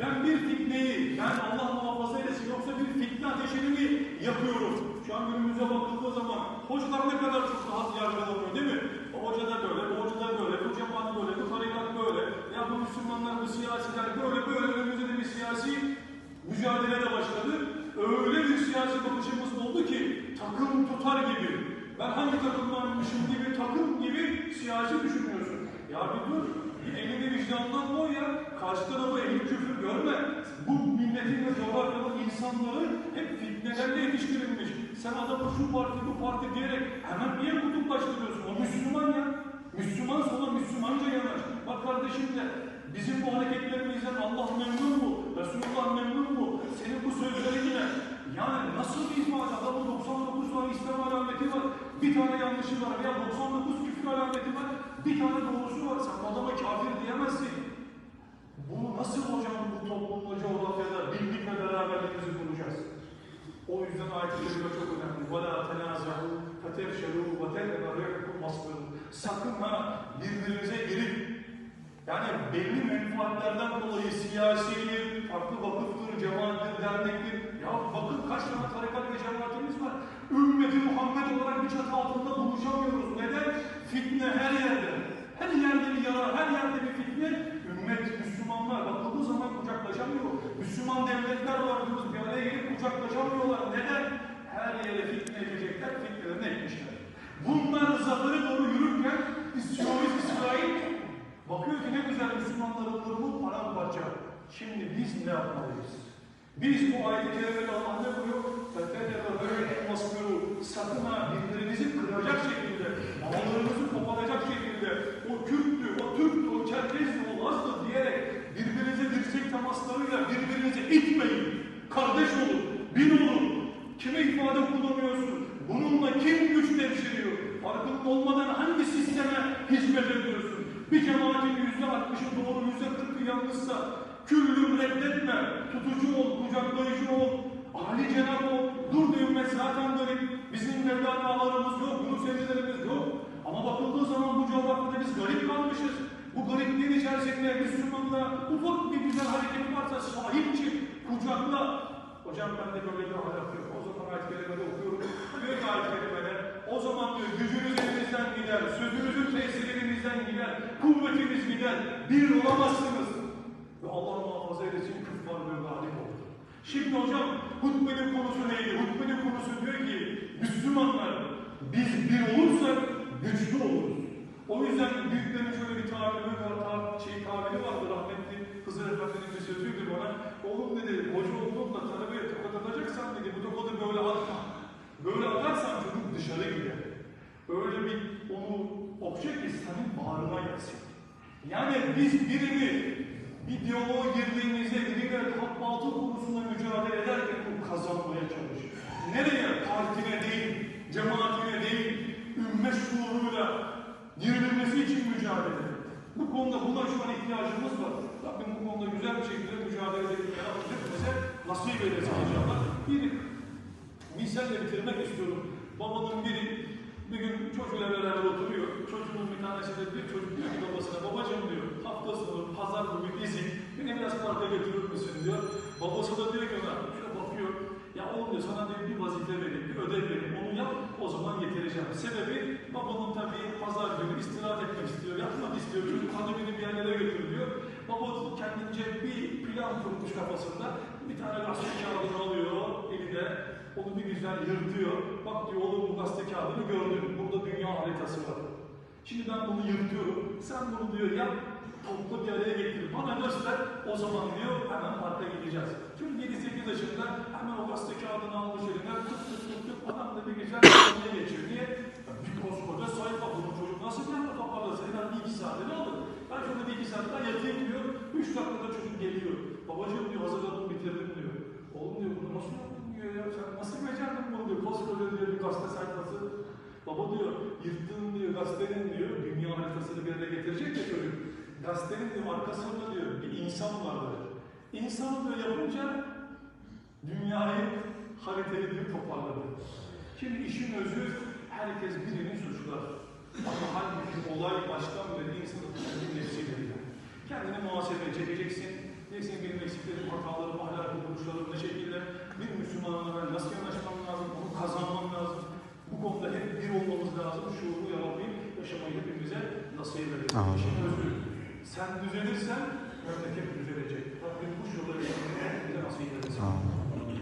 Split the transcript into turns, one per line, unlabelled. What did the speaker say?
Ben bir fitneyi, ben Allah muhafaza eylesin yoksa bir fitne ateşini mi yakıyorum? Şu an günümüze bakıldığı zaman hocalar ne kadar çok rahat yargılanıyor değil mi? O hoca da böyle, bu hoca da böyle, bu cemaat böyle, bu tarikat böyle. Ya bu Müslümanlar, bu siyasiler böyle böyle önümüzde de bir siyasi mücadele de başladı. Öyle bir siyasi bakışımız oldu ki takım tutar gibi. Ben hangi takımdanmışım gibi takım gibi siyasi düşünüyorsun. Ya bir dur. Bir elini vicdandan koy ya. Karşı tarafı ehli küfür görme. Bu milletin ve coğrafyanın insanları hep fitnelerle yetiştirilmiş. Sen adamı şu parti bu parti diyerek hemen niye kutuplaştırıyorsun? O Müslüman ya. Müslüman sola Müslümanca yanar. Bak kardeşim de bizim bu hareketlerimizden Allah memnun mu? Resulullah memnun mu? Senin bu sözlerine yani nasıl bir ifade? Adamın 99 tane İslam alameti var. Bir tane yanlışı var veya 99 küfür alameti var. Bir tane doğrusu var. Sen adama kafir diyemezsin. Bunu nasıl hocam bu toplumda, coğrafyada O yüzden ayet-i kerime çok önemli. وَلَا تَنَازَعُوا فَتَفْشَلُوا وَتَلْقَ رِحْكُمْ مَصْبِرُوا Sakın ha birbirinize girip yani belli menfaatlerden dolayı siyasidir, farklı vakıftır, cemaattir, dernektir. Ya bakın kaç tane tarikat ve cemaatimiz var. Ümmeti Muhammed olarak bir çatı altında gelip kucaklaşamıyorlar. Neden? Her yere fitne edecekler, fitnelerini ekmişler. Bunlar zafere doğru yürürken İsrail, İsrail bakıyor ki ne güzel Müslümanların durumu paramparça. Şimdi biz ne yapmalıyız? Biz bu ayet-i kerimede Allah ne buyuruyor? فَتَّلَّقَ بَرَيْكُمْ وَاسْبِرُوا Sakın ha birbirinizi kıracak şekilde, bağlarınızı koparacak şekilde, o Kürttü, o Türktü, o Çerkezdi, o Laz'dı diyerek birbirinize dirsek temaslarıyla birbirinizi itmeyin. Kardeş olun, bir olun. Kime ifade kullanıyorsun? Bununla kim güç devşiriyor? Farkında olmadan hangi sisteme hizmet ediyorsun? Bir cemaatin yüzde altmışı doğru, yüzde kırkı yanlışsa küllüm reddetme, tutucu ol, kucaklayıcı ol, âli cenab ol, dur de zaten garip, bizim Mevlana ağalarımız yok, Yunus Emre'lerimiz yok. Ama bakıldığı zaman bu coğrafyada biz garip kalmışız. Bu garipliğin içerisinde Müslümanla ufak bir güzel hareket varsa sahip çık, kucakla. Hocam bende böyle bir ahlak yok. O zaman ayet kerimede okuyorum. Diyor ki ayet kerimede, o zaman diyor gücünüz elinizden gider, sözünüzün tesiri gider, kuvvetiniz gider, bir olamazsınız. Ve Allah muhafaza eylesin küffar ve galip oldu. Şimdi hocam hutbenin konusu neydi? Hutbenin konusu diyor ki Müslümanlar biz bir olursak güçlü oluruz. O yüzden büyüklerin şöyle bir tabiri var, tar şey tabiri vardı rahmetli Hızır Efendi'nin bir sözüydü bana. Oğlum dedi, hoca olduğunda talebeye tokat atacaksan dedi, bu tokadı böyle atma. Böyle atarsan çocuk dışarı gider. Öyle bir onu ki senin bağrına gelsin. Yani biz birini bir diyaloğa girdiğimizde biriyle hak batıl konusunda mücadele ederken bu kazanmaya çalışır. Nereye? Partine değil, cemaatine değil, ümmet şuuruyla girilmesi için mücadele eder. Bu konuda buna şu an ihtiyacımız var. Rabbim bu konuda güzel bir şekilde mücadele edip bize nasip eylesin inşallah. Bir misalle bitirmek istiyorum. Babanın biri bir gün çocuğuyla beraber oturuyor. Çocuğun bir tanesi de bir çocuk diyor ki babasına babacığım diyor hafta sonu pazar günü izin beni biraz parka götürür müsün diyor. Babası da diyor ki ona şöyle bakıyor. Ya oğlum diyor sana diyor bir vazife vereyim, bir ödev vereyim. Onu yap o zaman getireceğim. Sebebi babanın tabii pazar günü istirahat etmek istiyor, yatmak istiyor. Çocuk hadi beni bir yerlere götür diyor. Baba kendince bir plan kurmuş kafasında. Bir tane gazete kağıdını alıyor eline. Onu bir güzel yırtıyor. Bak diyor oğlum bu gazete kağıdını gördün. Burada dünya haritası var. Şimdi ben bunu yırtıyorum. Sen bunu diyor yap. Topla bir araya getir. Bana göster. O zaman diyor hemen parka gideceğiz. Çocuk 7-8 yaşında hemen o gazete kağıdını almış eline. Tık tık tık tık. Adam da bir güzel bir geçiyor. Niye? Ya Bir koskoca sayfa. Bunu çocuk nasıl bir anda toparlasın? Ben bir iki saate ne olur? Ben şöyle bir iki saat daha yatayım diyor. Üç dakikada çocuk geliyor. Babacığım diyor hazırladım bitirdim diyor. Oğlum diyor bunu nasıl yaptın diyor sen nasıl becerdin bunu diyor. Koskoca diyor bir gazete sayfası. Baba diyor yırttığın diyor gazetenin diyor dünya haritasını bir yere getirecek ya çocuk. Gazetenin diyor arkasında diyor bir insan vardır. İnsanı diyor yapınca dünyayı haritayı diyor toparladı. Şimdi işin özü herkes birini suçlar. Ama halbuki olay baştan beri insanın kendi nefsiyle. Kendini muhasebeye çekeceksin. Diyeceksin benim eksiklerim, hatam
Amin.
Sen düzelirsen memleket düzelecek. Rabbim bu yolda bize nasip eylesin.
Amin.